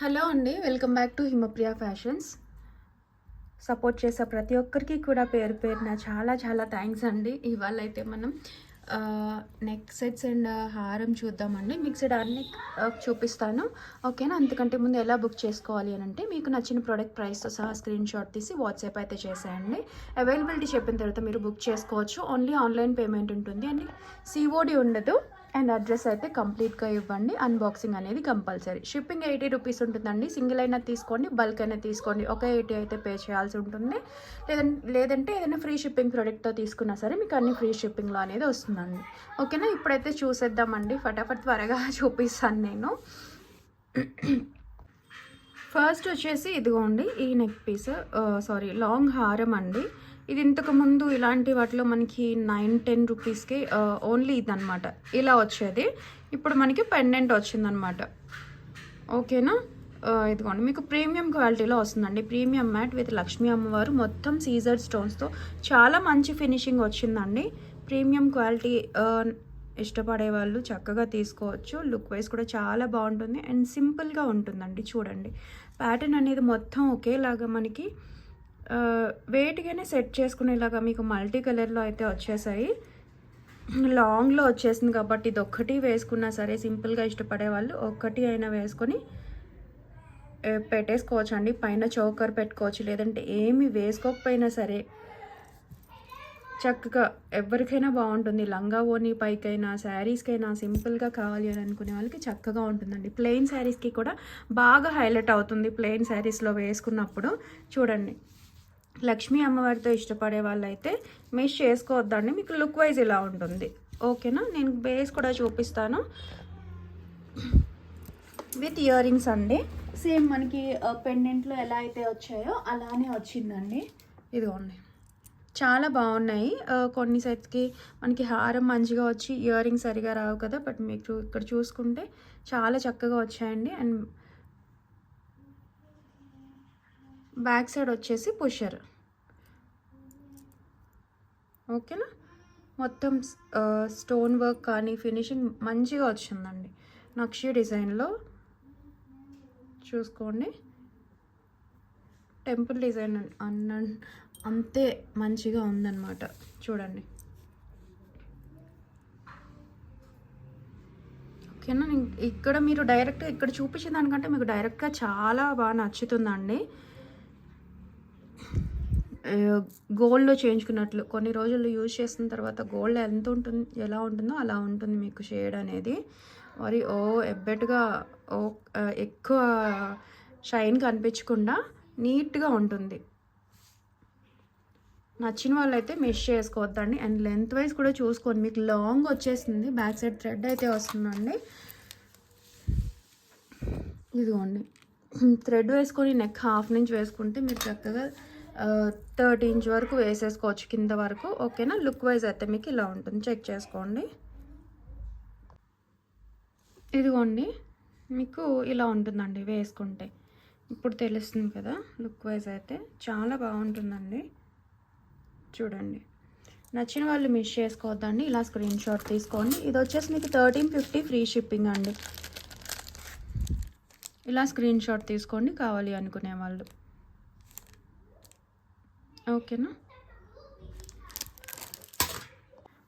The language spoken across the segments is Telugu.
హలో అండి welcome back to Himapriya fashions. Support చేసే ప్రతి ఒక్కరికి కూడా పేరు పేరున చాలా చాలా థ్యాంక్స్ అండి. ఇవాళ అయితే మనం నెక్ సెట్స్ అండ్ హారం చూద్దామండి. మిక్స్డ్ అన్ని చూపిస్తాను. ఓకేనా? అంతకంటే ముందు ఎలా బుక్ చేసుకోవాలి అని అంటే మీకు నచ్చిన ప్రోడక్ట్ ప్రైస్తో సహా స్క్రీన్ షాట్ తీసి వాట్సాప్ అయితే చేసేయండి. అవైలబిలిటీ చెప్పిన తర్వాత మీరు బుక్ చేసుకోవచ్చు. ఓన్లీ ఆన్లైన్ పేమెంట్ ఉంటుంది. అండ్ సిఓడి ఉండదు. అండ్ అడ్రస్ అయితే కంప్లీట్గా ఇవ్వండి. అన్బాక్సింగ్ అనేది కంపల్సరీ. షిప్పింగ్ ఎయిటీ రూపీస్ ఉంటుందండి. సింగిల్ అయినా తీసుకోండి బల్క్ అయినా తీసుకోండి. ఒక ఎయిటీ అయితే పే చేయాల్సి ఉంటుంది. లేదంటే లేదంటే ఏదైనా ఫ్రీ షిప్పింగ్ ప్రోడక్ట్తో తీసుకున్నా సరే మీకు అన్ని ఫ్రీ షిప్పింగ్లో అనేది వస్తుందండి. ఓకేనా? ఇప్పుడైతే చూసేద్దామండి. ఫటాఫట్ త్వరగా చూపిస్తాను నేను. ఫస్ట్ వచ్చేసి ఇదిగోండి ఈ నెక్ పీస్ సారీ లాంగ్ హారం అండి. ఇది ఇంతకుముందు ఇలాంటి వాటిలో మనకి నైన్ టెన్ రూపీస్కి ఓన్లీ ఇదనమాట ఇలా వచ్చేది. ఇప్పుడు మనకి పెండెంట్ వచ్చిందనమాట ఓకేనా? ఇదిగోండి. మీకు ప్రీమియం క్వాలిటీలో వస్తుందండి. ప్రీమియం మ్యాట్ విత్ లక్ష్మీ అమ్మవారు. మొత్తం సీజర్ స్టోన్స్తో చాలా మంచి ఫినిషింగ్ వచ్చిందండి. ప్రీమియం క్వాలిటీ ఇష్టపడే వాళ్ళు చక్కగా తీసుకోవచ్చు. లుక్ వైజ్ కూడా చాలా బాగుంటుంది. అండ్ సింపుల్గా ఉంటుందండి. చూడండి. ప్యాటర్న్ అనేది మొత్తం ఒకేలాగా మనకి వెయిట్గానే సెట్ చేసుకునేలాగా మీకు మల్టీ కలర్లో అయితే వచ్చేసాయి. లాంగ్లో వచ్చేసింది కాబట్టి ఇది ఒక్కటి వేసుకున్నా సరే సింపుల్గా ఇష్టపడే వాళ్ళు ఒక్కటి అయినా వేసుకొని పెట్టేసుకోవచ్చండి. పైన చౌకర్ పెట్టుకోవచ్చు లేదంటే ఏమి వేసుకోకపోయినా సరే. చక్కగా ఎవరికైనా బాగుంటుంది. లంగా ఓని పైకైనా శారీస్కైనా సింపుల్గా కావాలి అని అనుకునే వాళ్ళకి చక్కగా ఉంటుందండి. ప్లెయిన్ శారీస్కి కూడా బాగా హైలైట్ అవుతుంది ప్లెయిన్ శారీస్లో వేసుకున్నప్పుడు. చూడండి. లక్ష్మీ అమ్మవారితో ఇష్టపడే వాళ్ళైతే మిస్ చేసుకోవద్దండి. మీకు లుక్ వైజ్ ఇలా ఉంటుంది. ఓకేనా? నేను బేస్ కూడా చూపిస్తాను. విత్ ఇయర్ రింగ్స్ అండి. సేమ్ మనకి పెండెంట్లో ఎలా అయితే వచ్చాయో అలానే వచ్చిందండి. ఇదిగోండి. చాలా బాగున్నాయి. కొన్ని సెట్స్కి మనకి హారం మంచిగా వచ్చి ఇయర్ రింగ్స్ సరిగా రావు కదా. బట్ మీకు ఇక్కడ చూసుకుంటే చాలా చక్కగా వచ్చాయండి. అండ్ బ్యాక్ సైడ్ వచ్చేసి పుషర్. ఓకేనా? మొత్తం స్టోన్ వర్క్ కానీ ఫినిషింగ్ మంచిగా వచ్చిందండి. నక్షి డిజైన్లో చూసుకోండి. టెంపుల్ డిజైన్ అన్న అంతే మంచిగా ఉందన్నమాట. చూడండి. ఓకేనా? నేను ఇక్కడ మీరు డైరెక్ట్గా ఇక్కడ చూపించిన దానికంటే మీకు డైరెక్ట్గా చాలా బాగా నచ్చుతుందండి. గోల్డ్లో చేయించుకున్నట్లు. కొన్ని రోజులు యూజ్ చేసిన తర్వాత గోల్డ్ ఎంత ఉంటుంది ఎలా ఉంటుందో అలా ఉంటుంది మీకు షేడ్ అనేది. మరి ఓ ఎబ్బెట్గా ఓ ఎక్కువ షైన్ కనిపించకుండా నీట్గా ఉంటుంది. నచ్చిన వాళ్ళైతే మిస్ చేసుకోవద్దండి. అండ్ లెంత్ వైజ్ కూడా చూసుకోండి. మీకు లాంగ్ వచ్చేసింది. బ్యాక్ సైడ్ థ్రెడ్ అయితే వస్తుందండి. ఇదిగోండి. థ్రెడ్ వేసుకొని నెక్ హాఫ్ నుంచి వేసుకుంటే మీరు చక్కగా థర్టీ ఇంచ్ వరకు వేసేసుకోవచ్చు కింద వరకు. ఓకేనా? లుక్ వైజ్ అయితే మీకు ఇలా ఉంటుంది. చెక్ చేసుకోండి. ఇదిగోండి. మీకు ఇలా ఉంటుందండి వేసుకుంటే. ఇప్పుడు తెలుస్తుంది కదా లుక్ వైజ్ అయితే. చాలా బాగుంటుందండి. చూడండి. నచ్చిన వాళ్ళు మిస్ చేసుకోవద్దండి. ఇలా స్క్రీన్ షాట్ తీసుకోండి. ఇది వచ్చేసి మీకు థర్టీన్ ఫిఫ్టీ ఫ్రీ షిప్పింగ్ అండి. ఇలా స్క్రీన్ షాట్ తీసుకోండి. కావాలి అనుకునే వాళ్ళు. ఓకేనా?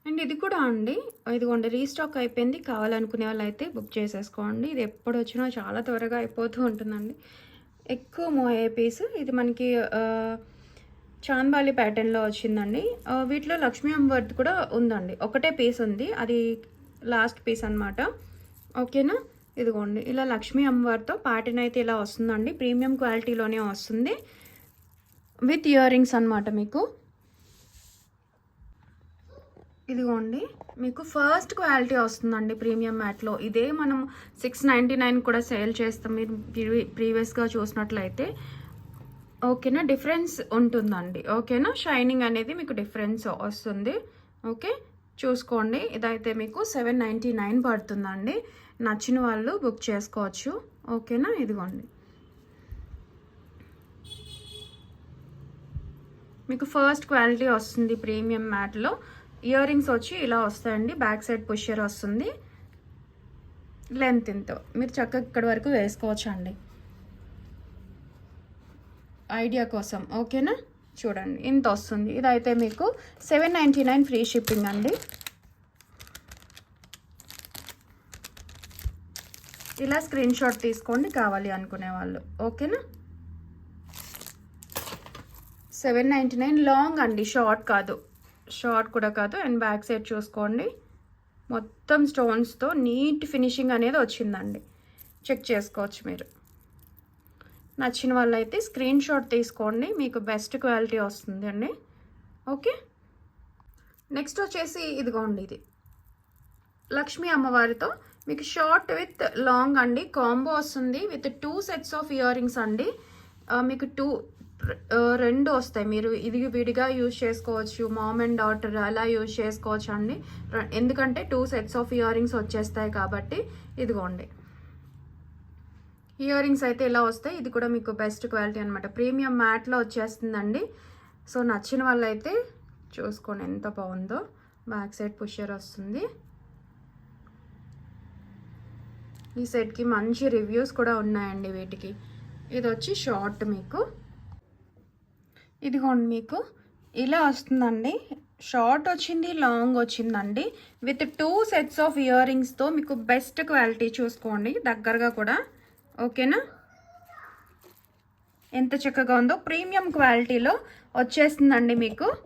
అండ్ ఇది కూడా అండి. ఇదిగోండి రీస్టాక్ అయిపోయింది. కావాలనుకునే వాళ్ళు అయితే బుక్ చేసేసుకోండి. ఇది ఎప్పుడు వచ్చినా చాలా త్వరగా అయిపోతూ ఉంటుందండి. ఎక్కువ మోయే పీస్. ఇది మనకి ఆ, ప్యాటర్న్లో వచ్చిందండి. వీటిలో లక్ష్మీ అంబర్త్ కూడా ఉందండి. ఒకటే పీస్ ఉంది. అది లాస్ట్ పీస్ అన్నమాట. ఓకేనా? ఇదిగోండి ఇలా లక్ష్మీ అమ్మవారితో ప్యాటర్న్ అయితే ఇలా వస్తుందండి. ప్రీమియం క్వాలిటీలోనే వస్తుంది. విత్ ఇయర్ రింగ్స్ అనమాట మీకు. ఇదిగోండి మీకు ఫస్ట్ క్వాలిటీ వస్తుందండి ప్రీమియం మ్యాట్లో. ఇదే మనం సిక్స్ నైంటీ నైన్ కూడా సేల్ చేస్తాం. మీరు ప్రీవి- ప్రీవియస్గా చూసినట్లయితే ఓకేనా డిఫరెన్స్ ఉంటుందండి. ఓకేనా షైనింగ్ అనేది మీకు డిఫరెన్స్ వస్తుంది. ఓకే చూసుకోండి. ఇదైతే మీకు సెవెన్ నైంటీ నైన్ పడుతుందండి. నచ్చిన వాళ్ళు బుక్ చేసుకోవచ్చు. ఓకేనా ఇదిగోండి. మీకు ఫస్ట్ క్వాలిటీ వస్తుంది ప్రీమియం మ్యాట్లో ఇయర్ రింగ్స్ వచ్చి ఇలా వస్తాయండి. బ్యాక్ సైడ్ పుషర్ వస్తుంది. లెంత్ ఇంత. మీరు చక్కగా ఇక్కడి వరకు వేసుకోవచ్చు అండి ఐడియా కోసం ఓకేనా చూడండి. ఇంత వస్తుంది. ఇదైతే మీకు seven ninety nine free shipping అండి. ఇలా స్క్రీన్ షాట్ తీసుకోండి కావాలి అనుకునే వాళ్ళు ఓకేనా సెవెన్ నైంటీ నైన్ లాంగ్ అండి షార్ట్ కాదు. షార్ట్ కూడా కాదు అండ్ బ్యాక్ సైడ్ చూసుకోండి. మొత్తం స్టోన్స్తో నీట్ ఫినిషింగ్ అనేది వచ్చిందండి. చెక్ చేసుకోవచ్చు మీరు. నచ్చిన వాళ్ళైతే స్క్రీన్ షాట్ తీసుకోండి మీకు బెస్ట్ క్వాలిటీ వస్తుంది అండి ఓకే? నెక్స్ట్ వచ్చేసి ఇదిగోండి ఇది. లక్ష్మీ అమ్మవారితో మీకు షార్ట్ విత్ లాంగ్ అండి కాంబో వస్తుంది with two sets of ear rings అండి. మీకు టూ రెండు వస్తాయి. మీరు ఇది విడిగా యూజ్ చేసుకోవచ్చు మామ్ అండ్ డాటర్ అలా యూజ్ చేసుకోవచ్చు అండి. ఎందుకంటే two sets of ear rings వచ్చేస్తాయి కాబట్టి ఇదిగోండి. ఇయర్ రింగ్స్ అయితే ఇలా వస్తాయి. ఇది కూడా మీకు బెస్ట్ క్వాలిటీ అనమాట ప్రీమియం మ్యాట్లో వచ్చేస్తుందండి. సో నచ్చిన వాళ్ళైతే చూసుకోండి ఎంత బాగుందో. బ్యాక్ సైడ్ పుషర్ వస్తుంది. ఈ సెట్కి మంచి రివ్యూస్ కూడా ఉన్నాయండి వీటికి. ఇది వచ్చి షార్ట్ మీకు. ఇదిగోండి మీకు. ఇలా వస్తుందండి. షార్ట్ వచ్చింది లాంగ్ వచ్చిందండి. With two sets of ear రింగ్స్తో మీకు బెస్ట్ క్వాలిటీ చూసుకోండి దగ్గరగా కూడా. ఓకేనా? ఎంత చక్కగా ఉందో ప్రీమియం క్వాలిటీలో వచ్చేస్తుందండి మీకు.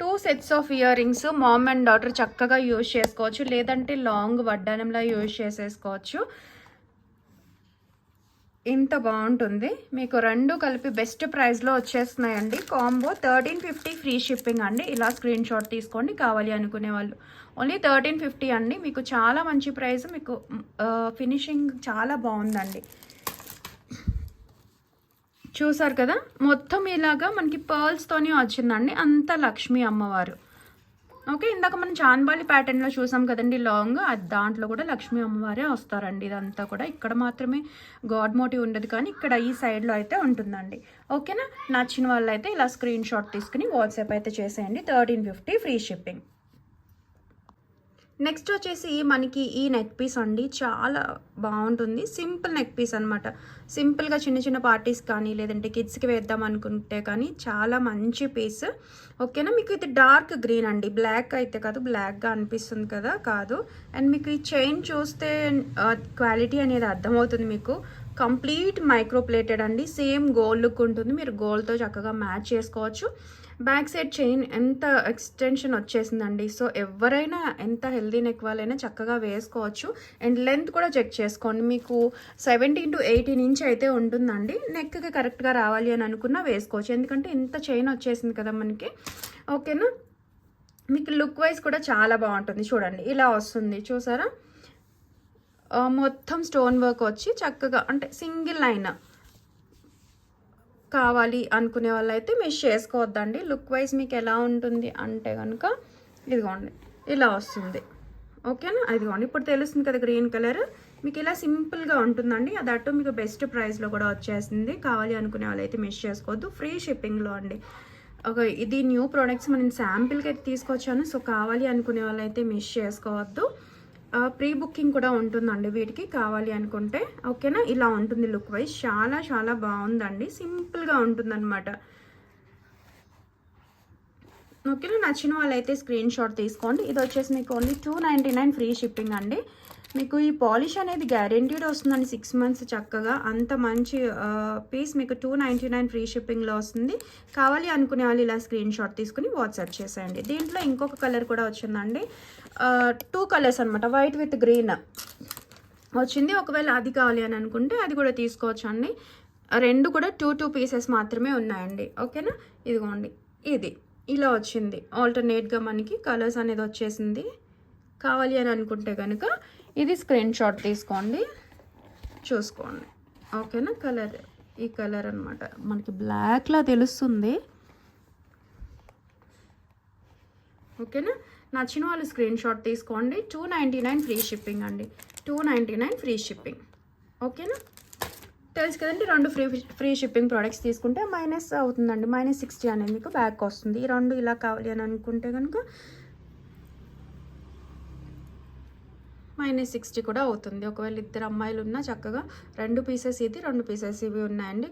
Two sets of ear rings mom and daughter చక్కగా యూజ్ చేసుకోవచ్చు. లేదంటే లాంగ్ వడ్డానంలా యూజ్ చేసేసుకోవచ్చు. ఇంత బాగుంటుంది. మీకు రెండు కలిపి బెస్ట్ ప్రైస్లో వచ్చేస్తున్నాయండి. Combo thirteen fifty free shipping అండి. ఇలా స్క్రీన్ షాట్ తీసుకోండి. కావాలి అనుకునే వాళ్ళు. ఓన్లీ థర్టీన్ ఫిఫ్టీ అండి. మీకు చాలా మంచి ప్రైస్. మీకు ఫినిషింగ్ చాలా బాగుందండి. చూసారు కదా? మొత్తం ఇలాగా మనకి పర్ల్స్తోనే వచ్చిందండి. అంత లక్ష్మీ అమ్మవారు. ఓకే ఇందాక మనం చాన్బాలి ప్యాటర్న్లో చూసాం కదండి లాంగ్ అది దాంట్లో కూడా లక్ష్మీ అమ్మవారే వస్తారండి. ఇదంతా కూడా ఇక్కడ మాత్రమే గాడ్ మోటివ్ ఉండదు కానీ ఇక్కడ ఈ సైడ్లో అయితే ఉంటుందండి. ఓకేనా? నచ్చిన వాళ్ళు అయితే ఇలా స్క్రీన్ షాట్ తీసుకుని వాట్సాప్ అయితే చేసేయండి. Thirteen fifty free shipping. Next వచ్చేసి మనకి ఈ నెక్ పీస్ అండి. చాలా బాగుంటుంది. సింపుల్ నెక్ పీస్ అనమాట సింపుల్గా చిన్న చిన్న పార్టీస్ కానీ లేదంటే కిడ్స్కి వేద్దాం అనుకుంటే కానీ చాలా మంచి పీస్. ఓకేనా? మీకు ఇది డార్క్ గ్రీన్ అండి. బ్లాక్ అయితే కాదు బ్లాక్గా అనిపిస్తుంది కదా? కాదు. అండ్ మీకు ఈ చైన్ చూస్తే క్వాలిటీ అనేది అర్థమవుతుంది మీకు. కంప్లీట్ మైక్రో ప్లేటెడ్ అండి. సేమ్ గోల్డ్ లుక్ ఉంటుంది. మీరు గోల్డ్తో చక్కగా మ్యాచ్ చేసుకోవచ్చు. బ్యాక్ సైడ్ చైన్ ఎంత ఎక్స్టెన్షన్ వచ్చేసిందండి. సో ఎవరైనా ఎంత హెల్దీ నెక్ వాళ్ళైనా చక్కగా వేసుకోవచ్చు. అండ్ లెంత్ కూడా చెక్ చేసుకోండి. మీకు సెవెంటీన్ టు ఎయిటీన్ ఇంచ్ అయితే ఉంటుందండి. నెక్కి కరెక్ట్గా రావాలి అని అనుకున్నా వేసుకోవచ్చు. ఎందుకంటే ఇంత చైన్ వచ్చేసింది కదా మనకి. ఓకేనా? మీకు లుక్ వైజ్ కూడా చాలా బాగుంటుంది. చూడండి ఇలా వస్తుంది. చూసారా? మొత్తం స్టోన్ వర్క్ వచ్చి చక్కగా అంటే సింగిల్ లైన్ కావాలి అనుకునే వాళ్ళైతే మిస్ చేసుకోవద్దండి. లుక్ వైజ్ మీకు ఎలా ఉంటుంది అంటే కనుక ఇదిగోండి ఇలా వస్తుంది. ఓకేనా ఇదిగోండి ఇప్పుడు తెలుస్తుంది కదా గ్రీన్ కలర్ మీకు ఇలా సింపుల్గా ఉంటుందండి. అది అటు మీకు బెస్ట్ ప్రైస్లో కూడా వచ్చేసింది. కావాలి అనుకునే వాళ్ళైతే మిస్ చేసుకోవద్దు. ఫ్రీ షిప్పింగ్లో అండి. ఒక ఇది న్యూ ప్రోడక్ట్స్ మనం శాంపిల్కి అయితే తీసుకొచ్చాను. సో కావాలి అనుకునే వాళ్ళైతే మిస్ చేసుకోవద్దు. ప్రీ బుకింగ్ కూడా ఉంటుందండి వీటికి కావాలి అనుకుంటే. ఓకేనా? ఇలా ఉంటుంది లుక్ వైజ్. చాలా చాలా బాగుందండి. సింపుల్గా ఉంటుందన్నమాట. ఓకేనా? నచ్చిన వాళ్ళైతే స్క్రీన్ షాట్ తీసుకోండి. ఇది వచ్చేసి మీకు only two ninety nine free shipping అండి. మీకు ఈ పాలిష్ అనేది గ్యారెంటీడ్ వస్తుందండి సిక్స్ మంత్స్ చక్కగా. అంత మంచి పీస్ మీకు టూ నైంటీ నైన్ ఫ్రీ షిప్పింగ్లో వస్తుంది. కావాలి అనుకునే వాళ్ళు ఇలా స్క్రీన్ షాట్ తీసుకుని వాట్సాప్ చేసేయండి. దీంట్లో ఇంకొక కలర్ కూడా వచ్చిందండి. టూ కలర్స్ అనమాట వైట్ విత్ గ్రీన్ వచ్చింది. ఒకవేళ అది కావాలి అని అనుకుంటే అది కూడా తీసుకోవచ్చు అండి రెండు కూడా టూ టూ పీసెస్ మాత్రమే ఉన్నాయండి. ఓకేనా? ఇదిగోండి. ఇది. ఇలా వచ్చింది. ఆల్టర్నేట్గా మనకి కలర్స్ అనేది వచ్చేసింది. కావాలి అని అనుకుంటే కనుక ఇది స్క్రీన్ షాట్ తీసుకోండి. చూసుకోండి. ఓకేనా కలర్ ఈ కలర్ అనమాట మనకి బ్లాక్లా తెలుస్తుంది. ఓకేనా నచ్చిన వాళ్ళు స్క్రీన్ షాట్ తీసుకోండి. Two ninety nine free shipping అండి. Two ninety nine free shipping ఓకేనా తెలుసు కదండి రెండు ఫ్రీ ఫ్రీ షిప్పింగ్ ప్రోడక్ట్స్ తీసుకుంటే మైనస్ అవుతుందండి. మైనస్ సిక్స్టీ అనేది మీకు బ్యాక్ వస్తుంది. ఈ రెండు ఇలా కావాలి అని అనుకుంటే కనుక మైనస్ సిక్స్టీ కూడా అవుతుంది. ఒకవేళ ఇద్దరు అమ్మాయిలు ఉన్నా చక్కగా రెండు పీసెస్ ఇది రెండు పీసెస్ ఇవి ఉన్నాయండి.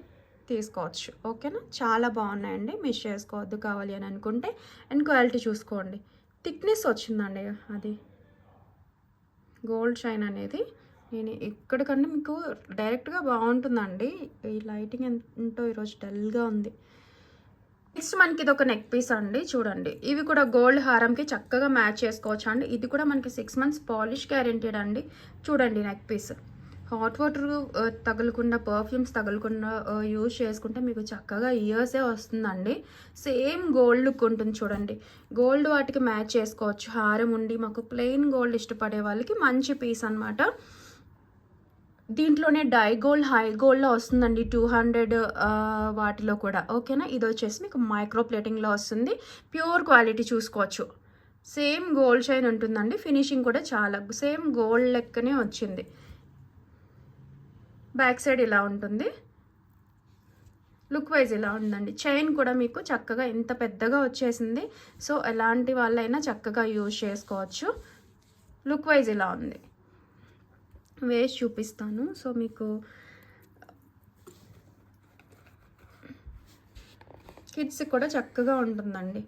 తీసుకోవచ్చు. ఓకేనా? చాలా బాగున్నాయండి. మిస్ చేసుకోవద్దు కావాలి అని అనుకుంటే అండ్ క్వాలిటీ చూసుకోండి. థిక్నెస్ వచ్చిందండి అది. గోల్డ్ షైన్ అనేది నేను ఎక్కడికన్నా మీకు డైరెక్ట్గా బాగుంటుందండి. ఈ లైటింగ్ ఎంతో ఈరోజు డల్గా ఉంది. నెక్స్ట్ మనకి ఇది ఒక నెక్ పీస్ అండి చూడండి. ఇవి కూడా గోల్డ్ హారంకి చక్కగా మ్యాచ్ చేసుకోవచ్చు అండి. ఇది కూడా మనకి సిక్స్ మంత్స్ పాలిష్ గ్యారెంటీడ్ అండి. చూడండి నెక్ పీస్ హాట్ వాటర్ తగలకుండా పర్ఫ్యూమ్స్ తగలకుండా యూజ్ చేసుకుంటే మీకు చక్కగా ఇయర్సే వస్తుందండి. సేమ్ గోల్డ్ లుక్ ఉంటుంది చూడండి. గోల్డ్ వాటికి మ్యాచ్ చేసుకోవచ్చు. హారం ఉండి మాకు ప్లెయిన్ గోల్డ్ ఇష్టపడే వాళ్ళకి మంచి పీస్ అనమాట దీంట్లోనే డై గోల్డ్ హై వస్తుందండి టూ హండ్రెడ్ వాటిలో కూడా. ఓకేనా? ఇది వచ్చేసి మీకు మైక్రో ప్లేటింగ్లో వస్తుంది. ప్యూర్ క్వాలిటీ చూసుకోవచ్చు. సేమ్ గోల్డ్ షైన్ ఉంటుందండి. ఫినిషింగ్ కూడా చాలా సేమ్ గోల్డ్ లెక్కనే వచ్చింది. బ్యాక్ సైడ్ ఇలా ఉంటుంది. లుక్ వైజ్ ఇలా ఉందండి. చైన్ కూడా మీకు చక్కగా ఎంత పెద్దగా వచ్చేసింది. సో ఎలాంటి వాళ్ళైనా చక్కగా యూజ్ చేసుకోవచ్చు. లుక్ వైజ్ ఇలా ఉంది. వేసి చూపిస్తాను. సో మీకు కిడ్స్ కూడా చక్కగా ఉంటుందండి.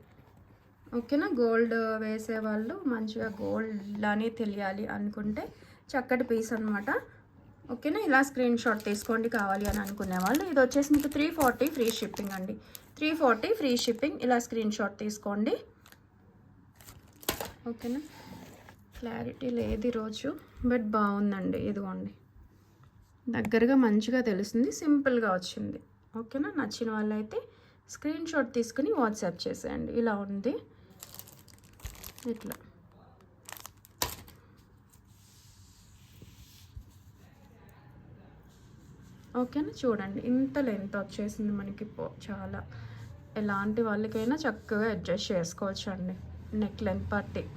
ఓకేనా? గోల్డ్ వేసే వాళ్ళు మంచిగా గోల్డ్ అని తెలియాలి అనుకుంటే చక్కటి పీస్ అనమాట ఓకేనా? ఇలా స్క్రీన్ షాట్ తీసుకోండి కావాలి అని అనుకునే వాళ్ళు. ఇది వచ్చేసి మీకు త్రీ ఫార్టీ ఫ్రీ షిప్పింగ్ అండి. Three forty free shipping. ఇలా స్క్రీన్ షాట్ తీసుకోండి. ఓకేనా? క్లారిటీ లేదు ఈరోజు. బట్ బాగుందండి ఇదిగోండి. దగ్గరగా మంచిగా తెలుస్తుంది సింపుల్గా వచ్చింది. ఓకేనా? నచ్చిన వాళ్ళైతే స్క్రీన్ షాట్ తీసుకుని వాట్సాప్ చేసేయండి. ఇలా ఉంది. ఇట్లా. ఓకేనా? చూడండి ఇంత లెంత్ వచ్చేసింది మనకి పో- చాలా. ఎలాంటి వాళ్ళకైనా చక్కగా అడ్జస్ట్ చేసుకోవచ్చు అండి నెక్ లెంత్ పట్టి.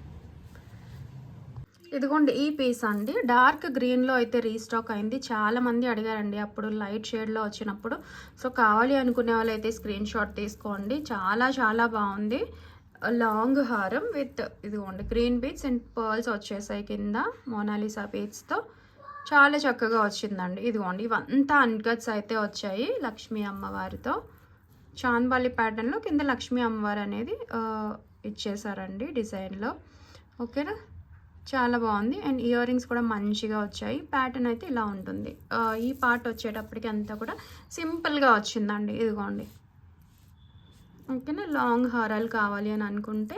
ఇదిగోండి ఈ పీస్ అండి. డార్క్ గ్రీన్లో అయితే రీస్టాక్ అయింది. చాలా మంది అడిగారండి అప్పుడు లైట్ షేడ్లో వచ్చినప్పుడు. సో కావాలి అనుకునే వాళ్ళు అయితే స్క్రీన్ షాట్ తీసుకోండి. చాలా చాలా బాగుంది. లాంగ్ హారం విత్ ఇదిగోండి గ్రీన్ బీట్స్ అండ్ పర్ల్స్ వచ్చేసాయి కింద మోనాలిసా బీట్స్తో చాలా చక్కగా వచ్చిందండి. ఇదిగోండి ఇవంతా అన్కట్స్ అయితే వచ్చాయి లక్ష్మీ అమ్మవారితో. చాన్బాలి ప్యాటర్న్లో కింద లక్ష్మీ అమ్మవారు అనేది ఇచ్చేసారండి డిజైన్లో ఓకేనా చాలా బాగుంది. అండ్ ఇయర్ రింగ్స్ కూడా మంచిగా వచ్చాయి. ప్యాటర్న్ అయితే ఇలా ఉంటుంది. ఈ పార్ట్ వచ్చేటప్పటికి అంతా కూడా సింపుల్గా వచ్చిందండి. ఇదిగోండి. ఓకేనా? లాంగ్ హారాలు కావాలి అని అనుకుంటే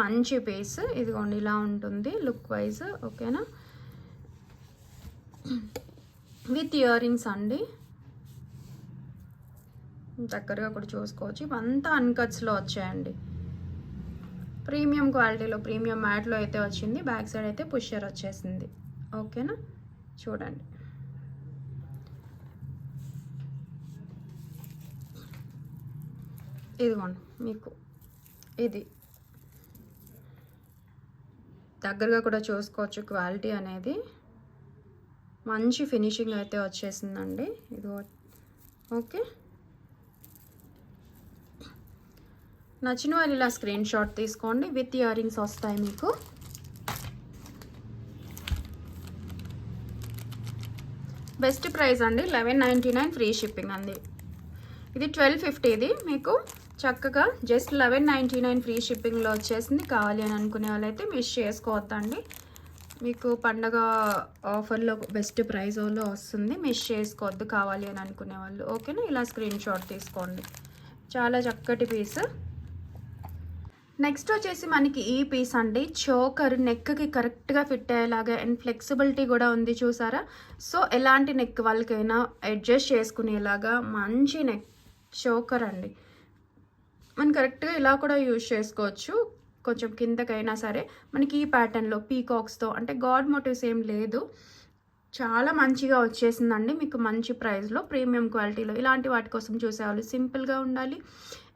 మంచి పీస్. ఇదిగోండి ఇలా ఉంటుంది లుక్ వైజ్. ఓకేనా? విత్ ఇయర్ రింగ్స్ అండి. దగ్గరగా కూడా చూసుకోవచ్చు. ఇవంతా అన్కట్స్లో వచ్చాయండి. ప్రీమియం క్వాలిటీలో ప్రీమియం మ్యాట్లో అయితే వచ్చింది. బ్యాక్ సైడ్ అయితే పుష్యర్ వచ్చేసింది. ఓకేనా? చూడండి. ఇదిగోండి మీకు. ఇది. దగ్గరగా కూడా చూసుకోవచ్చు క్వాలిటీ అనేది. మంచి ఫినిషింగ్ అయితే వచ్చేసిందండి. ఇది ఓకే. నచ్చిన వాళ్ళు ఇలా స్క్రీన్ షాట్ తీసుకోండి విత్ ఇయర్ రింగ్స్ వస్తాయి మీకు. బెస్ట్ ప్రైస్ అండి eleven ninety nine free shipping అండి. ఇది ట్వెల్వ్ ఫిఫ్టీది మీకు చక్కగా just eleven ninety nine free షిప్పింగ్లో వచ్చేసింది. కావాలి అని అనుకునే వాళ్ళైతే మిస్ చేసుకోవద్దండి. మీకు పండగ ఆఫర్లో బెస్ట్ ప్రైజ్లో వస్తుంది. మిస్ చేసుకోవద్దు కావాలి అని అనుకునే వాళ్ళు. ఓకేనా ఇలా స్క్రీన్ షాట్ తీసుకోండి. చాలా చక్కటి పీస్ నెక్స్ట్ వచ్చేసి మనకి ఈ పీస్ అండి. చోకర్ నెక్కి కరెక్ట్గా ఫిట్ అయ్యేలాగా అండ్ ఫ్లెక్సిబిలిటీ కూడా ఉంది చూసారా? సో ఎలాంటి నెక్ వాళ్ళకైనా అడ్జస్ట్ చేసుకునేలాగా మంచి నెక్ చోకర్ అండి. మనం కరెక్ట్గా ఇలా కూడా యూజ్ చేసుకోవచ్చు. కొంచెం కిందకైనా సరే. మనకి ఈ ప్యాటర్న్లో పీకాక్స్తో అంటే గాడ్ మోటివ్స్ ఏం లేదు. చాలా మంచిగా వచ్చేసిందండి. మీకు మంచి ప్రైస్లో ప్రీమియం క్వాలిటీలో ఇలాంటి వాటి కోసం చూసేవాళ్ళు సింపుల్గా ఉండాలి.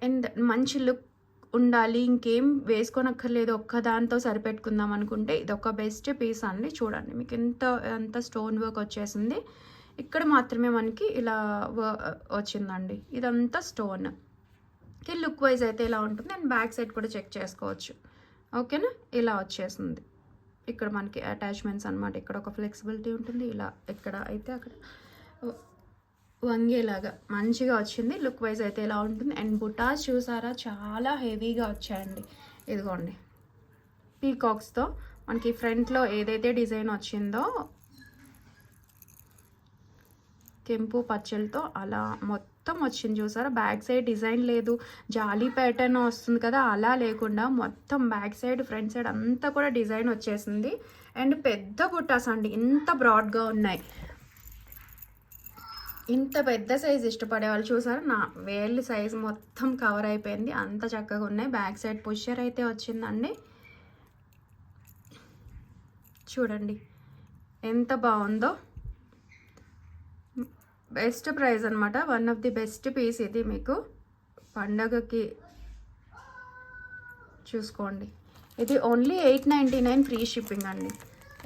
అండ్ మంచి లుక్ ఉండాలి ఇంకేం వేసుకోనక్కర్లేదు ఒక్క దాంతో సరిపెట్టుకుందాం అనుకుంటే ఇది ఒక బెస్ట్ పీస్ అండి. చూడండి మీకు ఎంత ఎంత స్టోన్ వర్క్ వచ్చేసింది. ఇక్కడ మాత్రమే మనకి ఇలా వ- వచ్చిందండి. ఇదంతా స్టోన్కి లుక్ వైజ్ అయితే ఇలా ఉంటుంది. అండ్ బ్యాక్ సైడ్ కూడా చెక్ చేసుకోవచ్చు. ఓకేనా? ఇలా వచ్చేసింది. ఇక్కడ మనకి అటాచ్మెంట్స్ అన్నమాట. ఇక్కడ ఒక ఫ్లెక్సిబిలిటీ ఉంటుంది. ఇలా ఇక్కడ అయితే అక్కడ. వంగేలాగా మంచిగా వచ్చింది. లుక్ వైజ్ అయితే ఎలా ఉంటుంది? అండ్ బుటాస్ చూసారా? చాలా హెవీగా వచ్చాయండి. ఇదిగోండి. పీకాక్స్తో మనకి ఫ్రంట్లో ఏదైతే డిజైన్ వచ్చిందో కెంపు పచ్చలతో అలా మొత్తం వచ్చింది చూసారా? బ్యాక్ సైడ్ డిజైన్ లేదు. జాలీ ప్యాటర్న్ వస్తుంది కదా అలా లేకుండా మొత్తం బ్యాక్ సైడ్ ఫ్రంట్ సైడ్ అంతా కూడా డిజైన్ వచ్చేసింది. అండ్ పెద్ద బుట్టాస్ అండి. ఇంత బ్రాడ్గా ఉన్నాయి. ఇంత పెద్ద సైజ్ ఇష్టపడే వాళ్ళు చూసారు? నా వేళ్ళు సైజ్ మొత్తం కవర్ అయిపోయింది. అంత చక్కగా ఉన్నాయి. బ్యాక్ సైడ్ పుషర్ అయితే వచ్చిందండి. చూడండి. ఎంత బాగుందో. బెస్ట్ ప్రైస్ అనమాట one of the best piece ఇది మీకు. పండగకి చూసుకోండి. ఇది only eight ninety nine free shipping అండి.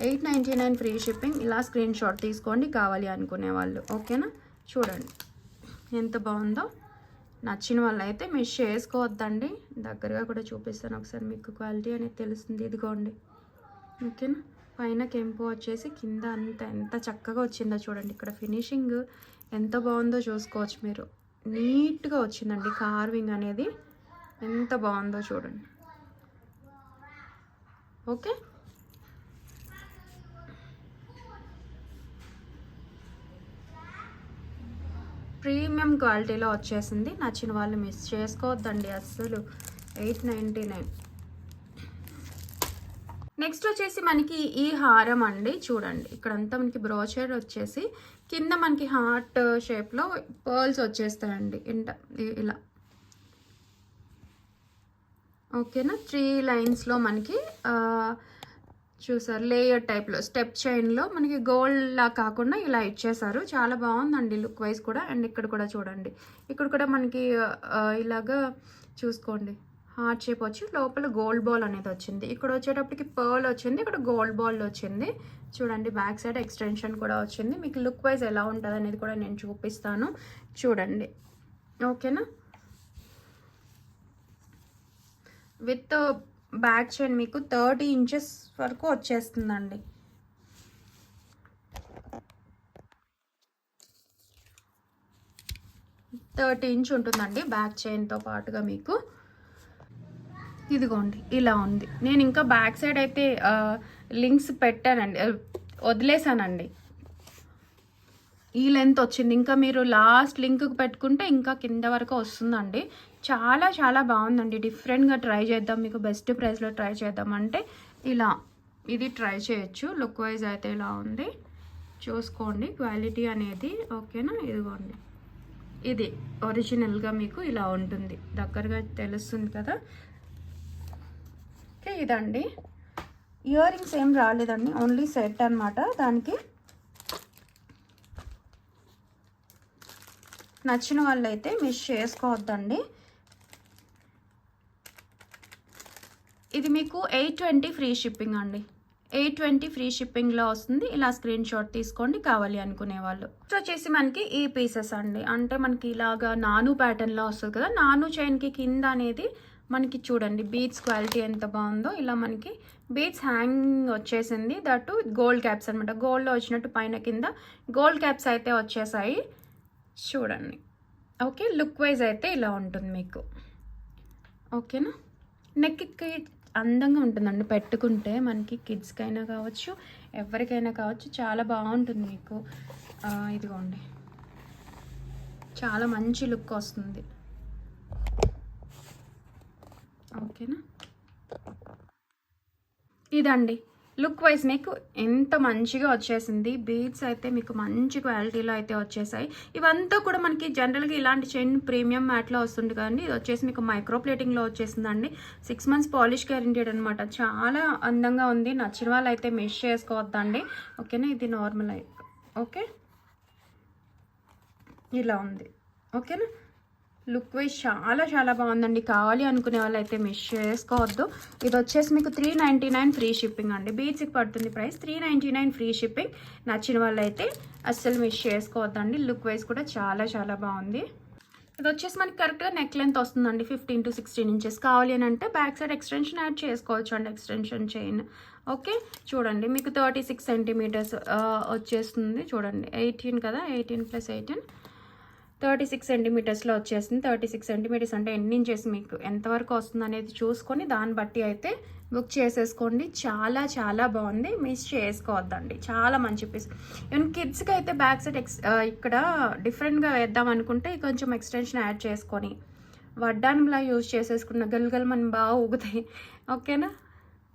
Eight ninety nine free shipping ఇలా స్క్రీన్ షాట్ తీసుకోండి. కావాలి అనుకునే వాళ్ళు. ఓకేనా చూడండి. ఎంత బాగుందో. నచ్చిన వాళ్ళు అయితే మిస్ చేసుకోవద్దండి. దగ్గరగా కూడా చూపిస్తాను ఒకసారి మీకు క్వాలిటీ అనేది తెలుస్తుంది. ఇదిగోండి. ఓకేనా? పైన కెంపు వచ్చేసి కింద అంత ఎంత చక్కగా వచ్చిందో చూడండి. ఇక్కడ ఫినిషింగ్ ఎంత బాగుందో చూసుకోవచ్చు మీరు. నీట్గా వచ్చిందండి కార్వింగ్ అనేది. ఎంత బాగుందో చూడండి. ఓకే? ప్రీమియం క్వాలిటీలో వచ్చేసింది. నచ్చిన వాళ్ళు మిస్ చేసుకోవద్దండి అస్సలు. Eight ninety nine. నెక్స్ట్ వచ్చేసి మనకి ఈ హారం అండి. చూడండి ఇక్కడంతా మనకి బ్రోచర్ వచ్చేసి కింద మనకి హార్ట్ షేప్లో పర్ల్స్ వచ్చేస్తాయండి. ఇంట ఇలా. ఓకేనా? త్రీ లైన్స్లో మనకి చూసారు లేయర్ టైప్లో స్టెప్ చైన్లో మనకి గోల్డ్లా కాకుండా ఇలా ఇచ్చేసారు. చాలా బాగుందండి లుక్ వైజ్ కూడా. అండ్ ఇక్కడ కూడా చూడండి. ఇక్కడ కూడా మనకి ఇలాగా చూసుకోండి. హార్ట్ షేప్ వచ్చి లోపల గోల్డ్ బాల్ అనేది వచ్చింది. ఇక్కడ వచ్చేటప్పటికి పర్ల్ వచ్చింది ఇక్కడ గోల్డ్ బాల్ వచ్చింది. చూడండి బ్యాక్ సైడ్ ఎక్స్టెన్షన్ కూడా వచ్చింది. మీకు లుక్ వైజ్ ఎలా ఉంటుంది అనేది కూడా నేను చూపిస్తాను. చూడండి. ఓకేనా విత్ బ్యాక్ చైన్ మీకు థర్టీ ఇంచెస్ వరకు వచ్చేస్తుందండి. థర్టీ ఇంచ్ ఉంటుందండి బ్యాక్ చైన్తో పాటుగా మీకు. ఇదిగోండి ఇలా ఉంది. నేను ఇంకా బ్యాక్ సైడ్ అయితే లింక్స్ పెట్టానండి వదిలేసానండి. ఈ లెంత్ వచ్చింది. ఇంకా మీరు లాస్ట్ లింక్ పెట్టుకుంటే ఇంకా కింద వరకు వస్తుందండి. చాలా చాలా బాగుందండి. డిఫరెంట్గా ట్రై చేద్దాం. మీకు బెస్ట్ ప్రైస్లో ట్రై చేద్దాం అంటే ఇలా ఇది ట్రై చేయొచ్చు. లుక్ వైజ్ అయితే ఇలా ఉంది. చూసుకోండి. క్వాలిటీ అనేది ఓకేనా ఇదిగోండి. ఇది ఒరిజినల్గా మీకు ఇలా ఉంటుంది. దగ్గరగా తెలుస్తుంది కదా? ఓకే ఇదండి. ఇయర్ రింగ్స్ ఏం రాలేదండి. ఓన్లీ సెట్ అనమాట దానికి నచ్చిన వాళ్ళైతే మిస్ చేసుకోవద్దండి. ఇది మీకు ఎయిట్ ట్వంటీ ఫ్రీ షిప్పింగ్ అండి. ఎయిట్ ట్వంటీ ఫ్రీ షిప్పింగ్లో వస్తుంది. ఇలా స్క్రీన్ షాట్ తీసుకోండి. కావాలి అనుకునే వాళ్ళు. నెక్స్ట్ వచ్చేసి మనకి ఈ పీసెస్ అండి. అంటే మనకి ఇలాగా నాను ప్యాటర్న్లో వస్తుంది కదా నాను చైన్కి కింద అనేది మనకి చూడండి. బీట్స్ క్వాలిటీ ఎంత బాగుందో ఇలా మనకి బీట్స్ హ్యాంగ్ వచ్చేసింది. దట్టు గోల్డ్ క్యాప్స్ అనమాట గోల్డ్లో వచ్చినట్టు పైన కింద గోల్డ్ క్యాప్స్ అయితే వచ్చేసాయి. చూడండి. ఓకే లుక్ వైజ్ అయితే ఇలా ఉంటుంది మీకు. ఓకేనా? నెక్కి అందంగా ఉంటుందండి. పెట్టుకుంటే మనకి కిడ్స్కైనా కావచ్చు ఎవరికైనా కావచ్చు చాలా బాగుంటుంది మీకు. ఇదిగోండి. చాలా మంచి లుక్ వస్తుంది. ఓకేనా? ఇదండి. లుక్ వైజ్ మీకు ఎంత మంచిగా వచ్చేసింది. బీడ్స్ అయితే మీకు మంచి క్వాలిటీలో అయితే వచ్చేసాయి. ఇవంతా కూడా మనకి జనరల్గా ఇలాంటి చైన్ ప్రీమియం మ్యాట్లో వస్తుంది కదండి ఇది వచ్చేసి మీకు మైక్రో ప్లేటింగ్లో వచ్చేసిందండి. సిక్స్ మంత్స్ పాలిష్ గ్యారంటీడ్ అనమాట చాలా అందంగా ఉంది. నచ్చిన వాళ్ళు అయితే మిస్ చేసుకోవద్దండి. ఓకేనా? ఇది నార్మల్ అయి ఓకే? ఇలా ఉంది. ఓకేనా? లుక్ వైజ్ చాలా చాలా బాగుందండి. కావాలి అనుకునే వాళ్ళు అయితే మిస్ చేసుకోవద్దు. ఇది వచ్చేసి మీకు three ninety nine free shipping అండి. బీచ్కి పడుతుంది price. Three ninety nine free shipping. నచ్చిన వాళ్ళు అయితే అస్సలు మిస్ చేసుకోవద్దండి. లుక్ వైజ్ కూడా చాలా చాలా బాగుంది. ఇది వచ్చేసి మనకి కరెక్ట్గా నెక్ లెంత్ వస్తుందండి. ఫిఫ్టీన్ టు సిక్స్టీన్ ఇంచెస్ కావాలి అని అంటే బ్యాక్ సైడ్ ఎక్స్టెన్షన్ యాడ్ చేసుకోవచ్చు అండి. Extension chain okay? చూడండి. మీకు థర్టీ సిక్స్ సెంటీమీటర్స్ వచ్చేస్తుంది. చూడండి. ఎయిటీన్ కదా? Eighteen plus eighteen thirty six సెంటీమీటర్స్లో వచ్చేసింది. థర్టీ సిక్స్ సెంటీమీటర్స్ అంటే ఎన్ని ఇంచెస్ మీకు ఎంతవరకు వస్తుంది అనేది చూసుకొని దాన్ని బట్టి అయితే బుక్ చేసేసుకోండి. చాలా చాలా బాగుంది. మిస్ చేసుకోవద్దండి. చాలా మంచి పీస్. ఈవెన్ కిడ్స్కి అయితే బ్యాక్ సైడ్ ఎక్స్ ఇక్కడ డిఫరెంట్గా వేద్దాం అనుకుంటే కొంచెం ఎక్స్టెన్షన్ యాడ్ చేసుకొని వడ్డానంలా యూజ్ చేసేసుకున్న గల్గల్ మనం బాగా ఊగుతాయి. ఓకేనా?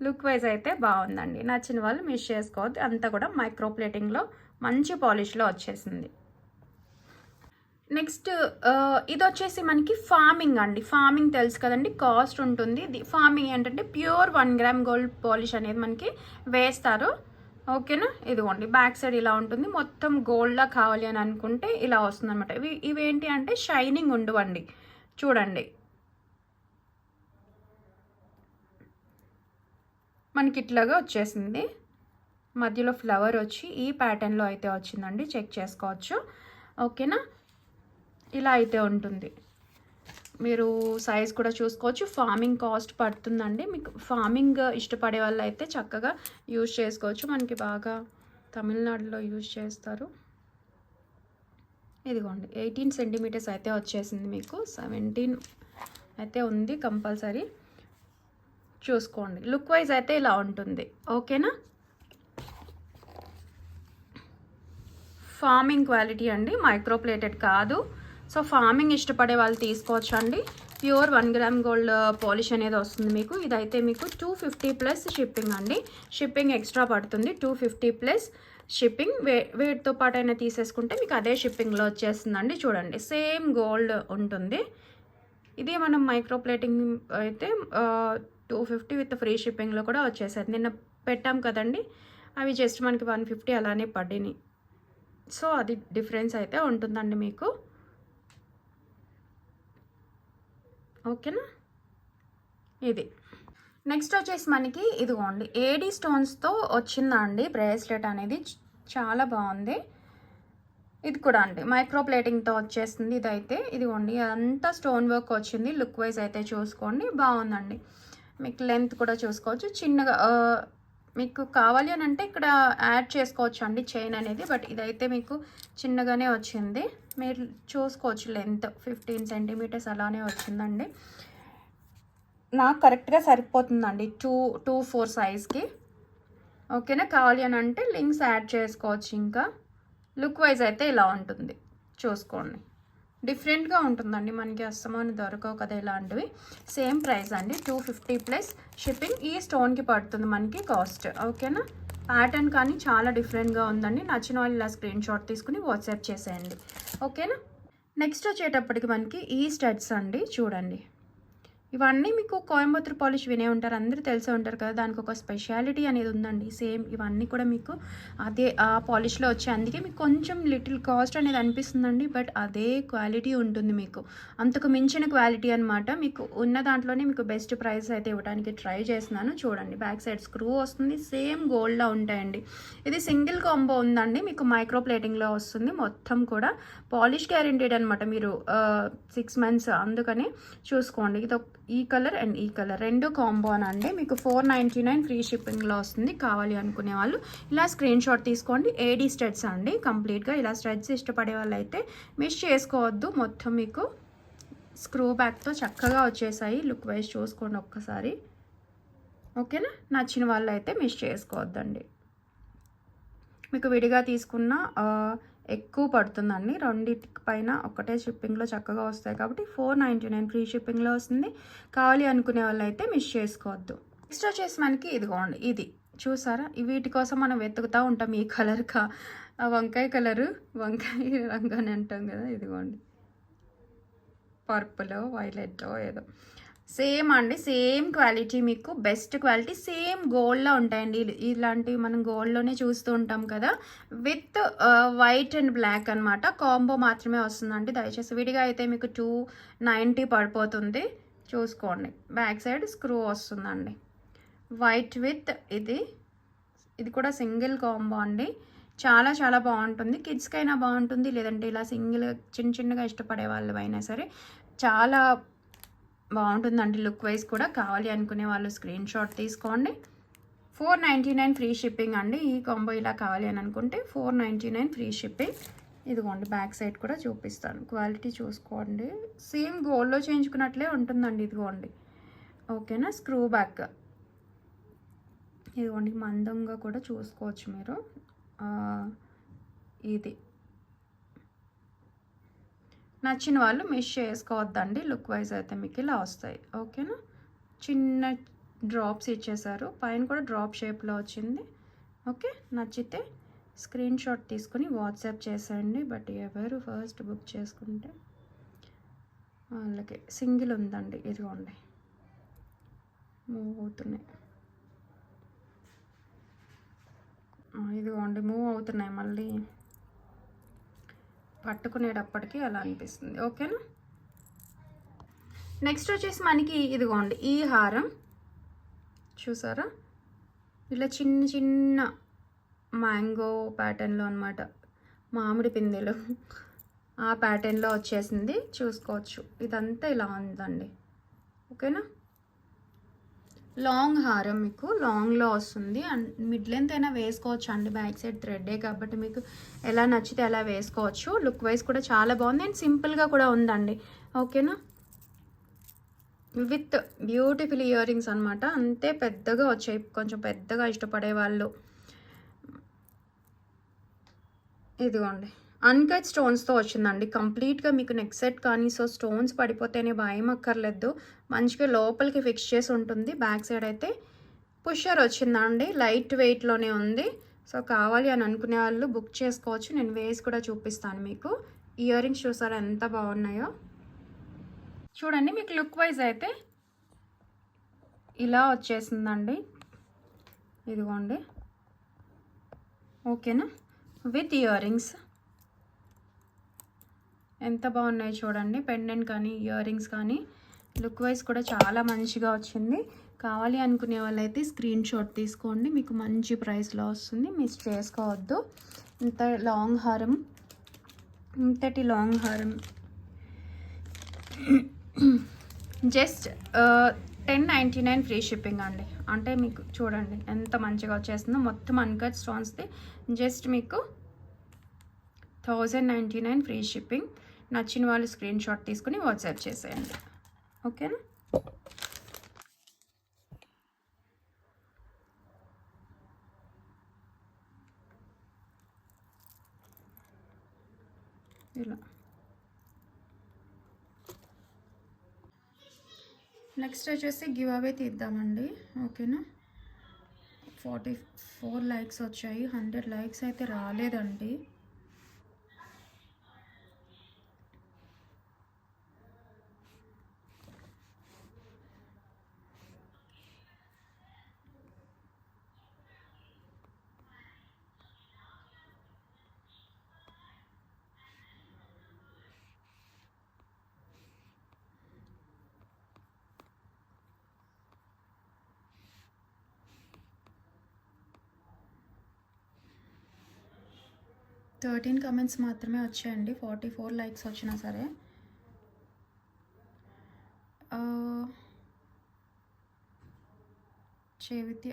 లుక్ వైజ్ అయితే బాగుందండి. నచ్చిన వాళ్ళు మిస్ చేసుకోవద్దు. అంతా కూడా మైక్రో ప్లేటింగ్లో మంచి పాలిష్లో వచ్చేసింది. నెక్స్ట్ ఇది వచ్చేసి మనకి ఫార్మింగ్ అండి. ఫార్మింగ్ తెలుసు కదండి కాస్ట్ ఉంటుంది. ఇది ఫార్మింగ్ ఏంటంటే pure one gram gold polish అనేది మనకి వేస్తారు. ఓకేనా? ఇదిగోండి బ్యాక్ సైడ్ ఇలా ఉంటుంది. మొత్తం గోల్డ్లా కావాలి అని అనుకుంటే ఇలా వస్తుంది అనమాట ఇవి ఇవేంటి అంటే షైనింగ్ ఉండవండి. చూడండి. మనకి ఇట్లాగా వచ్చేసింది. మధ్యలో ఫ్లవర్ వచ్చి ఈ ప్యాటర్న్లో అయితే వచ్చిందండి. చెక్ చేసుకోవచ్చు. ఓకేనా? ఇలా అయితే ఉంటుంది. మీరు సైజ్ కూడా చూసుకోవచ్చు. ఫార్మింగ్ కాస్ట్ పడుతుందండి. మీకు ఫార్మింగ్ ఇష్టపడే వాళ్ళు అయితే చక్కగా యూజ్ చేసుకోవచ్చు. మనకి బాగా తమిళనాడులో యూజ్ చేస్తారు. ఇదిగోండి. ఎయిటీన్ సెంటీమీటర్స్ అయితే వచ్చేసింది మీకు. సెవెంటీన్ అయితే ఉంది కంపల్సరీ చూసుకోండి. లుక్ వైజ్ అయితే ఇలా ఉంటుంది. ఓకేనా ఫార్మింగ్ క్వాలిటీ అండి. మైక్రో ప్లేటెడ్ కాదు. సో ఫార్మింగ్ ఇష్టపడే వాళ్ళు తీసుకోవచ్చు అండి? Pure one gram gold polish అనేది వస్తుంది మీకు. ఇదైతే మీకు టూ ఫిఫ్టీ ప్లస్ షిప్పింగ్ అండి. షిప్పింగ్ ఎక్స్ట్రా పడుతుంది. Two fifty plus shipping. వే వేటితో పాటు అయినా తీసేసుకుంటే మీకు అదే షిప్పింగ్లో వచ్చేస్తుందండి. చూడండి సేమ్ గోల్డ్ ఉంటుంది. ఇది మనం మైక్రో ప్లేటింగ్ అయితే టూ ఫిఫ్టీ విత్ ఫ్రీ షిప్పింగ్లో కూడా వచ్చేసారు నిన్న పెట్టాం కదండి అవి జస్ట్ మనకి వన్ ఫిఫ్టీ అలానే పడినాయి. సో అది డిఫరెన్స్ అయితే ఉంటుందండి మీకు. ఓకేనా? ఇది. నెక్స్ట్ వచ్చేసి మనకి ఇదిగోండి ఏడీ స్టోన్స్తో వచ్చిందండి బ్రేస్లెట్ అనేది చాలా బాగుంది. ఇది కూడా అండి మైక్రో ప్లేటింగ్తో వచ్చేసింది ఇదైతే. ఇదిగోండి అంతా స్టోన్ వర్క్ వచ్చింది. లుక్ వైజ్ అయితే చూసుకోండి బాగుందండి. మీకు లెంత్ కూడా చూసుకోవచ్చు. చిన్నగా మీకు కావాలి అని అంటే ఇక్కడ యాడ్ చేసుకోవచ్చు అండి చైన్ అనేది బట్ ఇదైతే మీకు చిన్నగానే వచ్చింది. మీరు చూసుకోవచ్చు లెంత్ ఫిఫ్టీన్ సెంటీమీటర్స్ అలానే వచ్చిందండి. నాకు కరెక్ట్గా సరిపోతుందండి టూ టూ ఫోర్ సైజ్కి. ఓకేనా? కావాలి అని అంటే లింక్స్ యాడ్ చేసుకోవచ్చు ఇంకా. లుక్ వైజ్ అయితే ఇలా ఉంటుంది. చూసుకోండి. డిఫరెంట్గా ఉంటుందండి మనకి అస్తమాను దొరకవు కదా ఇలాంటివి. సేమ్ ప్రైస్ అండి. టూ ఫిఫ్టీ ప్లస్ షిప్పింగ్ ఈ స్టోన్కి పడుతుంది మనకి కాస్ట్. ఓకేనా? ప్యాటర్న్ కానీ చాలా డిఫరెంట్గా ఉందండి. నచ్చిన వాళ్ళు ఇలా స్క్రీన్ షాట్ తీసుకుని వాట్సాప్ చేసేయండి. ఓకేనా? నెక్స్ట్ వచ్చేటప్పటికి మనకి ఈ స్టడ్స్ అండి. చూడండి. ఇవన్నీ మీకు కోయంబత్తూర్ పాలిష్ వినే ఉంటారు అందరూ తెలిసే ఉంటారు కదా దానికి ఒక స్పెషాలిటీ అనేది ఉందండి. సేమ్ ఇవన్నీ కూడా మీకు అదే ఆ పాలిష్లో వచ్చే అందుకే మీకు కొంచెం లిటిల్ కాస్ట్ అనేది అనిపిస్తుందండి బట్ అదే క్వాలిటీ ఉంటుంది మీకు. అంతకు మించిన క్వాలిటీ అనమాట మీకు ఉన్న దాంట్లోనే మీకు బెస్ట్ ప్రైస్ అయితే ఇవ్వడానికి ట్రై చేస్తున్నాను. చూడండి బ్యాక్ సైడ్ స్క్రూ వస్తుంది సేమ్ గోల్డ్లా ఉంటాయండి. ఇది సింగిల్ కాంబో ఉందండి మీకు మైక్రో ప్లేటింగ్లో వస్తుంది. మొత్తం కూడా పాలిష్ గ్యారెంటీడ్ అనమాట మీరు సిక్స్ మంత్స్ అందుకని చూసుకోండి. ఇది ఒక- ఈ కలర్ అండ్ ఈ కలర్ రెండు కాంబో అండి. మీకు ఫోర్ నైంటీ నైన్ ఫ్రీ షిప్పింగ్లో వస్తుంది. కావాలి అనుకునే వాళ్ళు ఇలా స్క్రీన్ షాట్ తీసుకోండి. ఏడీ స్ట్రెడ్స్ అండి. కంప్లీట్గా ఇలా స్ట్రెడ్స్ ఇష్టపడే వాళ్ళు అయితే మిస్ చేసుకోవద్దు. మొత్తం మీకు స్క్రూ బ్యాక్తో చక్కగా వచ్చేసాయి. లుక్ వైజ్ చూసుకోండి ఒక్కసారి. ఓకేనా? నచ్చిన వాళ్ళు అయితే మిస్ చేసుకోవద్దండి. మీకు విడిగా తీసుకున్న ఎక్కువ పడుతుందండి. రెండింటి పైన ఒకటే షిప్పింగ్లో చక్కగా వస్తాయి కాబట్టి ఫోర్ నైంటీ నైన్ ఫ్రీ షిప్పింగ్లో వస్తుంది. కావాలి అనుకునే వాళ్ళు అయితే మిస్ చేసుకోవద్దు. నెక్స్ట్ వచ్చేసి మనకి ఇదిగోండి ఇది. చూసారా? వీటి కోసం మనం వెతుకుతూ ఉంటాం ఈ కలర్ కా ఆ వంకాయ కలరు వంకాయ రంగు అని అంటాం కదా ఇదిగోండి. పర్పులో వైలెట్ ఏదో. సేమ్ అండి సేమ్ క్వాలిటీ మీకు బెస్ట్ క్వాలిటీ సేమ్ గోల్డ్లో ఉంటాయండి. ఇలాంటివి మనం గోల్డ్లోనే చూస్తూ ఉంటాం కదా. విత్ వైట్ అండ్ బ్లాక్ అన్నమాట. కాంబో మాత్రమే వస్తుందండి. దయచేసి విడిగా అయితే మీకు టూ నైంటీ పడిపోతుంది. చూసుకోండి. బ్యాక్ సైడ్ స్క్రూ వస్తుందండి. వైట్ విత్ ఇది. ఇది కూడా సింగిల్ కాంబో అండి. చాలా చాలా బాగుంటుంది. కిడ్స్కైనా బాగుంటుంది. లేదంటే ఇలా సింగిల్ చిన్న చిన్నగా ఇష్టపడే వాళ్ళు అయినా సరే చాలా బాగుంటుందండి లుక్ వైజ్ కూడా. కావాలి అనుకునే వాళ్ళు స్క్రీన్ షాట్ తీసుకోండి. Four ninety nine free shipping అండి. ఈ కాంబో ఇలా కావాలి అని అనుకుంటే four ninety nine free shipping. ఇదిగోండి బ్యాక్ సైడ్ కూడా చూపిస్తాను. క్వాలిటీ చూసుకోండి. సేమ్ గోల్డ్లో చేయించుకున్నట్లే ఉంటుందండి ఇదిగోండి. ఓకేనా? Screw back. ఇదిగోండి మందంగా కూడా చూసుకోవచ్చు మీరు. ఇది. నచ్చిన వాళ్ళు మిస్ చేసుకోవద్దండి. లుక్ వైజ్ అయితే మీకు ఇలా వస్తాయి. ఓకేనా చిన్న డ్రాప్స్ ఇచ్చేసారు పైన కూడా డ్రాప్ షేప్లో వచ్చింది. ఓకే నచ్చితే స్క్రీన్ షాట్ తీసుకుని వాట్సాప్ చేసేయండి. బట్ ఎవరు ఫస్ట్ బుక్ చేసుకుంటే వాళ్ళకి సింగిల్ ఉందండి. ఇదిగోండి. మూవ్ అవుతున్నాయి. ఇదిగోండి. మూవ్ అవుతున్నాయి మళ్ళీ. పట్టుకునేటప్పటికి అలా అనిపిస్తుంది. ఓకేనా? నెక్స్ట్ వచ్చేసి మనకి ఇదిగోండి ఈ హారం. చూసారా? ఇలా చిన్న చిన్న మ్యాంగో ప్యాటర్న్లో అనమాట మామిడి పిందెలు. ఆ ప్యాటర్న్లో వచ్చేసింది. చూసుకోవచ్చు. ఇదంతా ఇలా ఉందండి. ఓకేనా? లాంగ్ హారం మీకు లాంగ్లో వస్తుంది. అండ్ మిడ్ లెంత్ అయినా వేసుకోవచ్చు అండి. బ్యాక్ సైడ్ థ్రెడ్డే కాబట్టి మీకు ఎలా నచ్చితే అలా వేసుకోవచ్చు. లుక్ వైజ్ కూడా చాలా బాగుంది. అండ్ సింపుల్గా కూడా ఉందండి. ఓకేనా? విత్ బ్యూటిఫుల్ ఇయర్ రింగ్స్ అనమాట అంతే పెద్దగా వచ్చాయి. కొంచెం పెద్దగా ఇష్టపడే వాళ్ళు. ఇదిగోండి. అన్కట్ స్టోన్స్తో వచ్చిందండి. కంప్లీట్గా మీకు నెక్ సెట్ కానీ సో స్టోన్స్ పడిపోతేనే భయం అక్కర్లేదు. మంచిగా లోపలికి ఫిక్స్ చేసి ఉంటుంది. బ్యాక్ సైడ్ అయితే పుషర్ వచ్చిందండి. లైట్ వెయిట్లోనే ఉంది. సో కావాలి అని అనుకునే వాళ్ళు బుక్ చేసుకోవచ్చు. నేను వేసి కూడా చూపిస్తాను మీకు. ఇయర్ రింగ్స్ చూసారా ఎంత బాగున్నాయో? చూడండి మీకు లుక్ వైజ్ అయితే ఇలా వచ్చేసిందండి. ఇదిగోండి. ఓకేనా విత్ ఇయర్ రింగ్స్ ఎంత బాగున్నాయి చూడండి. పెండెంట్ కానీ ఇయర్ రింగ్స్ కానీ. లుక్ వైజ్ కూడా చాలా మంచిగా వచ్చింది. కావాలి అనుకునే వాళ్ళైతే స్క్రీన్ షాట్ తీసుకోండి. మీకు మంచి ప్రైస్లో వస్తుంది. మిస్ చేసుకోవద్దు. ఇంత లాంగ్ హారం ఇంతటి లాంగ్ హారం. Just ten ninety nine free shipping అండి. అంటే మీకు చూడండి ఎంత మంచిగా వచ్చేస్తుందో. మొత్తం అన్కట్ స్టోన్స్ది. జస్ట్ మీకు thousand ninety nine free shipping. నచ్చిన వాళ్ళు స్క్రీన్ షాట్ తీసుకుని వాట్సాప్ చేసేయండి. ఓకేనా? ఇలా. నెక్స్ట్ వచ్చేసి గివ్ అవే తీద్దామండి. ఓకేనా? ఫార్టీ ఫోర్ లైక్స్ వచ్చాయి. హండ్రెడ్ లైక్స్ అయితే రాలేదండి. థర్టీన్ కమెంట్స్ మాత్రమే వచ్చాయండి. ఫార్టీ ఫోర్ లైక్స్ వచ్చినా సరే. చేవిత్య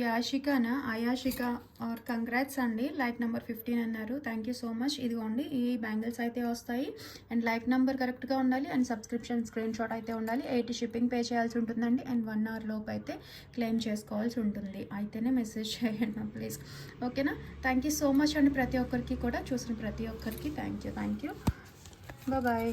యాషికానా? అయాషిక ఆర్ కంగ్రాట్స్ అండి. లైక్ నెంబర్ ఫిఫ్టీన్ అన్నారు. థ్యాంక్ యూ సో మచ్ ఇదిగోండి ఈ బ్యాంగిల్స్ అయితే వస్తాయి. అండ్ లైక్ నెంబర్ కరెక్ట్గా ఉండాలి. అండ్ సబ్స్క్రిప్షన్ స్క్రీన్ షాట్ అయితే ఉండాలి. ఎయిటీ షిప్పింగ్ పే చేయాల్సి ఉంటుందండి. అండ్ వన్ అవర్ లోపు అయితే క్లెయిమ్ చేసుకోవాల్సి ఉంటుంది. అయితేనే మెసేజ్ చేయండి ప్లీజ్ ఓకేనా థ్యాంక్ యూ సో మచ్ అండి ప్రతి ఒక్కరికి కూడా. చూసిన ప్రతి ఒక్కరికి thank you thank you bye